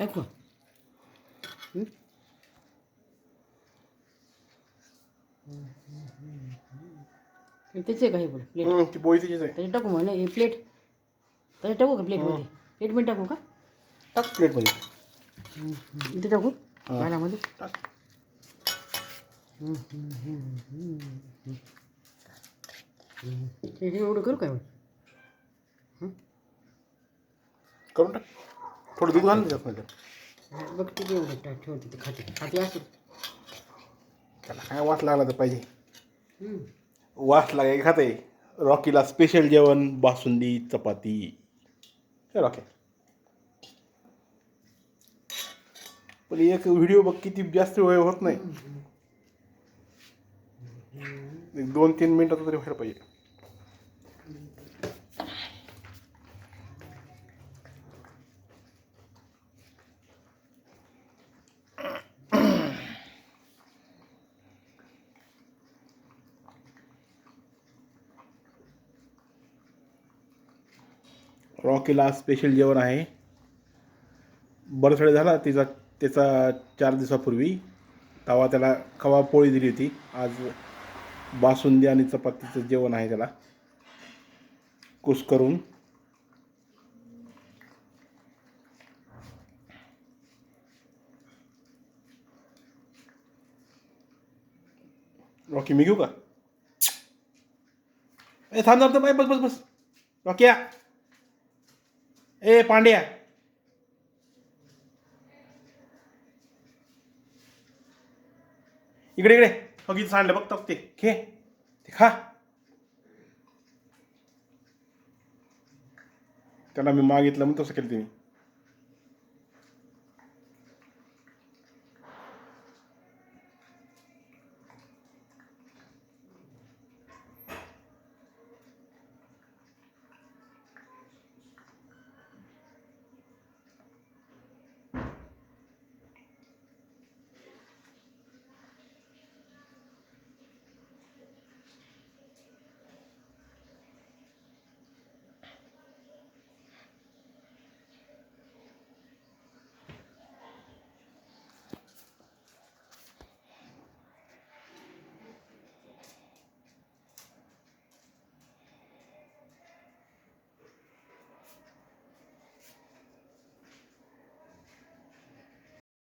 टाकू हं? हे त्याचे आहे का हे पण प्लेट ती पोळी तिचीच आहे त्याच्यात टाकू मग नाही प्लेट त्याच्यात टाकू का प्लेटमध्ये प्लेट पण टाकू का टाक प्लेटमध्ये इथे टाकू हा. पाण्यामध्ये टाक हे हे एवढं करू काय करून टाक थोडं दूध घाल त्याच्यामध्ये बघ किती एवढं टाक ठेवते ते खाते खाते असं. त्याला काय वास लागला तर पाहिजे. वास लागाय खात रॉकीला स्पेशल जेवण बासुंदी चपाती. हे रॉकी पण एक व्हिडिओ बघ किती जास्त वेळ होत नाही. एक दोन तीन मिनिटाचा तरी व्हायला पाहिजे. रॉकीला स्पेशल जेवण आहे. बर्थडे झाला तिचा त्याचा चार दिवसापूर्वी. तेव्हा त्याला खवा पोळी दिली होती. आज बासुंदी आणि चपातीचं जेवण आहे त्याला. कुस करून. रॉकी मी घेऊ का? ए थांबणार तर बाय बस बस बस. रॉकी या. ए पांड्या. इकडे इकडे. हो किती सांडलं बघ तक ते. घे. ते खा. त्याला मी मागितलं मग तसं केलं तुम्ही